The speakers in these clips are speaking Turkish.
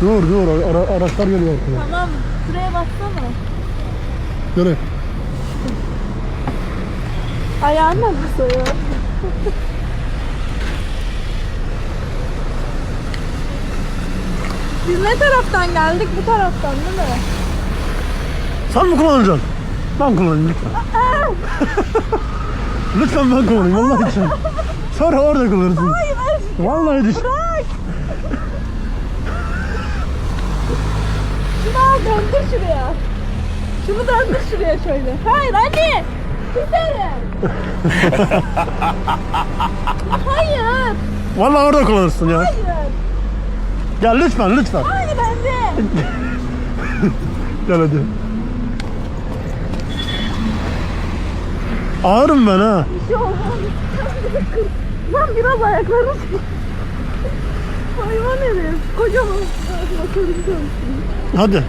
Dur dur ara, araçlar geliyor arkana. Tamam. Şuraya baksana. Göre. Ayağın nasıl soyuyor? Biz ne taraftan geldik? Bu taraftan değil mi? Sen mi kullanacaksın? Ben kullanayım lütfen. lütfen ben kullanayım Allah için. Sonra orada kullanırsın. Hayır. Vallahi düş. Bırak. Şunu al döndür şuraya. Şunu döndür şuraya şöyle. Hayır anne. Giderim. Hayır. Vallahi orada kullanırsın ya. Hayır. Gel lütfen lütfen. Hayır anne. Gel hadi. Ağırım ben ha. Bir şey olmaz. Lan biraz ayaklarını çek. Hayvan herif. Kocaman. Bakalım dönsün. Hadi.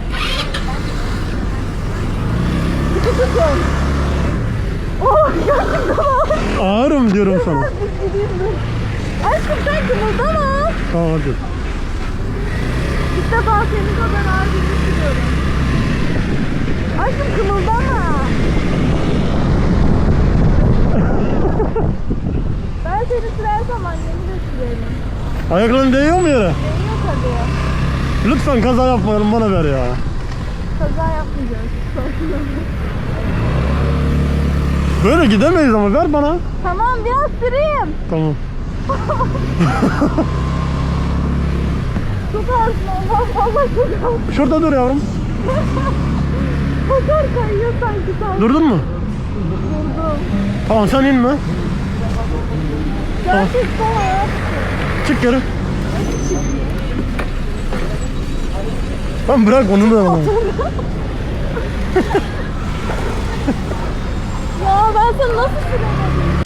Tutun. Oh gerçekten ağır. Ağırım diyorum sana. Biz gideyim dur. Aşkım sen kımıldama. Tamam hadi. İlk defa senin kadar ağır bir şey sürüyorum. Aşkım kımıldama. ben seni sürersem annemi de sürerim. Ayakların değiyor mu yere? Değiyor tabii. Lütfen kaza yapmayalım bana ver ya. Kaza yapmayacağız. Böyle gidemeyiz ama ver bana. tamam biraz süreyim. Tamam. Çok ağırsın Allah Allah çok ağırsın. Şurada dur yavrum. Motor kayıyor sanki sanki. Durdun mu? Durdum. Tamam sen inme. Gerçekten ağır. Çık geri. Tamam bırak onu da. Ya ben sana nasıl süremedim?